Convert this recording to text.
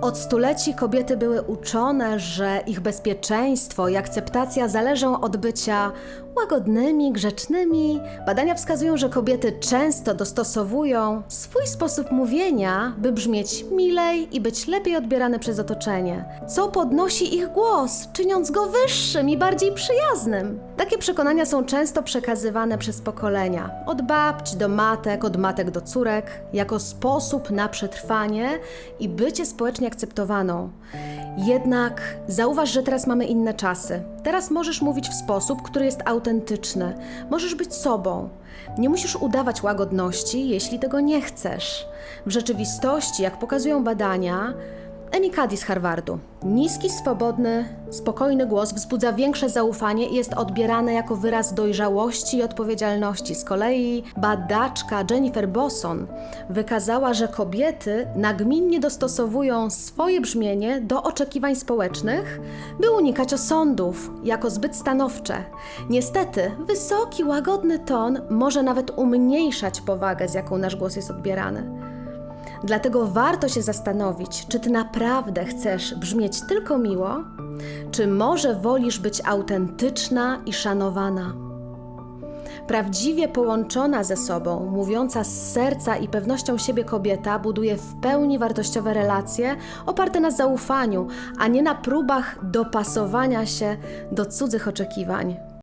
Od stuleci kobiety były uczone, że ich bezpieczeństwo i akceptacja zależą od bycia łagodnymi, grzecznymi. Badania wskazują, że kobiety często dostosowują swój sposób mówienia, by brzmieć milej i być lepiej odbierane przez otoczenie, co podnosi ich głos, czyniąc go wyższym i bardziej przyjaznym. Takie przekonania są często przekazywane przez pokolenia, od babci do matek, od matek do córek, jako sposób na przetrwanie i bycie społecznie akceptowaną. Jednak zauważ, że teraz mamy inne czasy. Teraz możesz mówić w sposób, który jest autentyczny. Możesz być sobą. Nie musisz udawać łagodności, jeśli tego nie chcesz. W rzeczywistości, jak pokazują badania, Amy Cuddy z Harvardu. Niski, swobodny, spokojny głos wzbudza większe zaufanie i jest odbierany jako wyraz dojrzałości i odpowiedzialności. Z kolei badaczka Jennifer Bosson wykazała, że kobiety nagminnie dostosowują swoje brzmienie do oczekiwań społecznych, by unikać osądów jako zbyt stanowcze. Niestety, wysoki, łagodny ton może nawet umniejszać powagę, z jaką nasz głos jest odbierany. Dlatego warto się zastanowić, czy ty naprawdę chcesz brzmieć tylko miło, czy może wolisz być autentyczna i szanowana. Prawdziwie połączona ze sobą, mówiąca z serca i pewnością siebie kobieta buduje w pełni wartościowe relacje oparte na zaufaniu, a nie na próbach dopasowania się do cudzych oczekiwań.